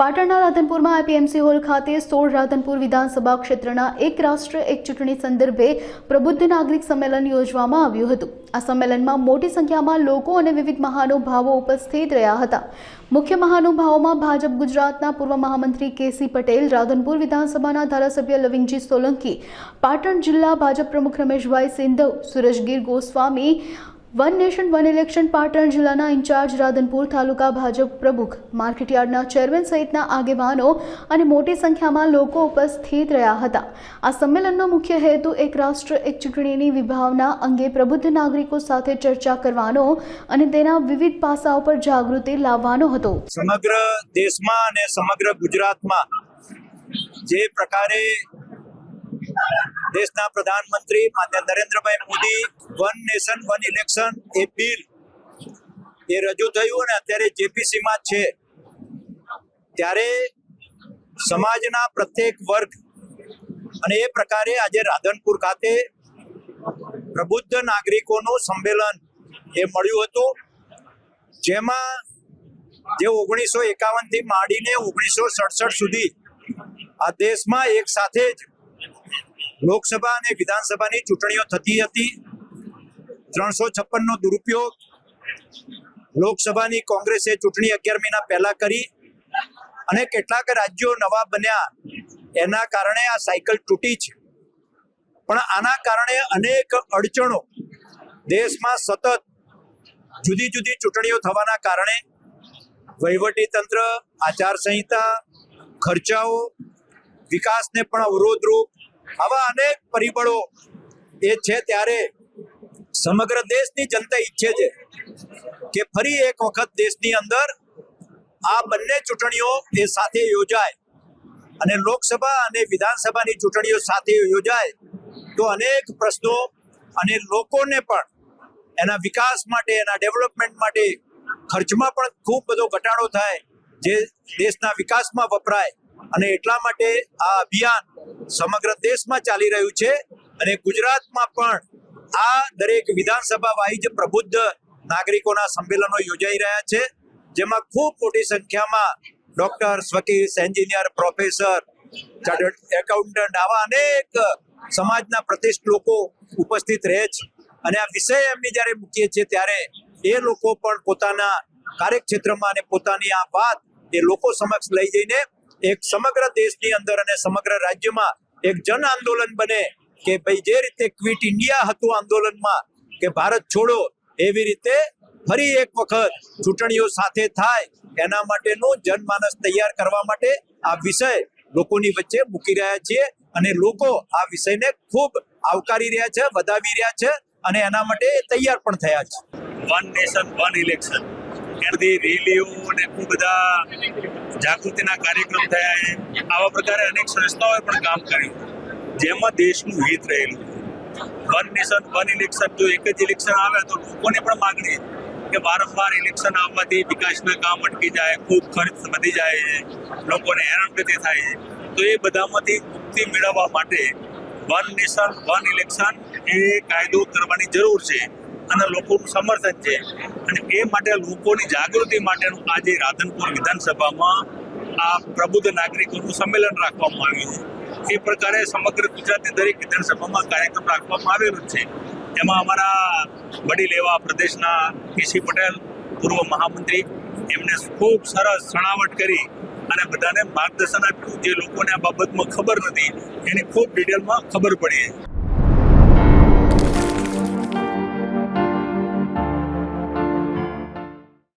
પાટણના રાધનપુરમાં આઈપીએમસી હોલ ખાતે સોળ રાધનપુર વિધાનસભા ક્ષેત્રના એક રાષ્ટ્ર, એક ચૂંટણી સંદર્ભે પ્રબુદ્ધ નાગરિક સંમેલન યોજવામાં આવ્યું હતું. આ સંમેલનમાં મોટી સંખ્યામાં લોકો અને વિવિધ મહાનુભાવો ઉપસ્થિત રહ્યા હતા. મુખ્ય મહાનુભાવોમાં ભાજપ, ગુજરાતના પૂર્વ મહામંત્રી કેસી પટેલ, રાધનપુર વિધાનસભાના ધારાસભ્ય લવિંગજી સોલંકી, પાટણ જિલ્લા ભાજપ પ્રમુખ Rameshbhai Sindhav Surajgir Goswami one nation, one election Patan જિલ્લાના ઇન્ચાર્જ રાધનપુર તાલુકા ભાજપ પ્રમુખ માર્કેટયાર્ડના ચેરમેન સહિતના આગેવાનો અને મોટી સંખ્યામાં લોકો ઉપસ્થિત રહ્યા હતા. આ સંમેલનનો મુખ્ય હેતુ એક રાષ્ટ્ર, એક ચૂંટણીની વિભાવના અંગે પ્રબુદ્ધ નાગરિકો સાથે ચર્ચા કરવાનો અને તેના વિવિધ પાસાઓ પર જાગૃતિ લાવવાનો હતો. સમગ્ર દેશમાં અને સમગ્ર ગુજરાતમાં જે પ્રકારે દેશના પ્રધાનમંત્રી માન્ય Narendrabhai Modi, one nation, one election એ બિલ એ રજૂ થયું અને અત્યારે જેપીસીમાં છે. ત્યારે સમાજના પ્રત્યેક વર્ગ અને એ પ્રકારે આજે રાધનપુર ખાતે પ્રબુદ્ધ નાગરિકોનું સંમેલન એ મળ્યું હતું. જેમાં જે ઓગણીસો એકાવનથી માંડીને ઓગણીસો સડસઠ સુધી આ દેશમાં એક સાથે જ લોકસભા અને વિધાનસભાની ચૂંટણીઓ થતી હતી. ત્રણસો છપ્પન નો દુરુપયોગ લોકસભાની કોંગ્રેસે ચૂંટણી અગિયાર મહિના પહેલા કરી અને કેટલાક રાજ્યો નવા બન્યા. એના કારણે આ સાયકલ તૂટી છે. પણ આના કારણે અનેક અડચણો દેશમાં સતત જુદી જુદી ચૂંટણીઓ થવાના કારણે વહીવટી તંત્ર આચારસંહિતા, ખર્ચાઓ, વિકાસને પણ અવરોધરૂપ આવા અનેક પરિબળો એ છે ત્યારે સમગ્ર દેશની જનતા ઈચ્છે છે કે ફરી એક વખત દેશની અંદર આ બંને ચૂંટણીઓ એ સાથે યોજાય. અને લોકસભા અને વિધાનસભાની ચૂંટણીઓ સાથે યોજાય તો અનેક પ્રશ્નો અને લોકોને પણ એના વિકાસ માટે, એના ડેવલપમેન્ટ માટે ખર્ચમાં પણ ખૂબ બધો ઘટાડો થાય, જે દેશના વિકાસમાં વપરાય. અને એટલા માટે આ અભિયાન સમગ્ર દેશમાં ચાલી રહ્યું છે અને ગુજરાતમાં પણ આ દરેક વિધાનસભા વાઇઝ પ્રબુદ્ધ નાગરિકોના સંમેલનો યોજાઈ રહ્યા છે. જેમાં ખૂબ મોટી સંખ્યામાં ડોક્ટર્સ વકીલ એન્જિનિયર, પ્રોફેસર, ચાર્ટર્ડ એકાઉન્ટન્ટ આવા અનેક સમાજના પ્રતિષ્ઠ લોકો ઉપસ્થિત રહે છે. અને આ વિષય એમની જ્યારે મૂકીએ છીએ ત્યારે એ લોકો પણ પોતાના કાર્યક્ષેત્રમાં અને પોતાની આ વાત એ લોકો સમક્ષ લઈ જઈને એક સમગ્ર દેશની અંદર અને સમગ્ર રાજ્યમાં એક જન આંદોલન બને કે ભાઈ જે રીતે ક્વિટ ઇન્ડિયા હતું આંદોલનમાં કે ભારત છોડો, એવી રીતે ફરી એક વખત ચૂંટણીઓ સાથે થાય, એના માટેનું જનમાનસ તૈયાર કરવા માટે આ વિષય લોકોની વચ્ચે મૂકી રહ્યા છીએ અને લોકો આ વિષયને ખૂબ આવકારી રહ્યા છે, વધાવી રહ્યા છે અને એના માટે તૈયાર પણ થયા છે. વન નેશન વન ઇલેક્શન એનાથી રેલીઓ અને ખૂબ બધા જાગૃતિના કાર્યક્રમ થયા આવા પ્રકારે અનેક સંસ્થાઓએ પણ કામ કર્યું. જેમાં દેશનું હિત રહેલું. વન નેશન, વન ઇલેક્શન, જો એક જ ઇલેક્શન આવે તો લોકોને પણ માગણી કે વારંવાર ઇલેક્શન આવવાથી વિકાસના કામ અટકી જાય, ખૂબ ખર્ચ વધી જાય છે, લોકોને હેરાનગતિ થાય છે. તો એ બધામાંથી મુક્તિ મેળવવા માટે વન નેશન, વન ઇલેક્શન એ કાયદો કરવાની જરૂર છે અને લોકોનું સમર્થન છે. અને એ માટે લોકોની જાગૃતિ માટેનું આજે રાધનપુર વિધાનસભામાં આ પ્રબુદ્ધ નાગરિકોનું સંમેલન રાખવામાં આવ્યું છે. એ પ્રકારે સમગ્ર ગુજરાતની દરેક વિધાનસભામાં કાર્યક્રમ રાખવામાં આવેલો છે. એમાં અમારા વડીલ એવા પ્રદેશના પીસી પટેલ, પૂર્વ મહામંત્રી, એમને ખૂબ સરસ સણાવટ કરી અને બધાને માર્ગદર્શન આપ્યું. જે લોકોને આ બાબતમાં ખબર નથી, એની ખૂબ ડિટેલમાં ખબર પડી.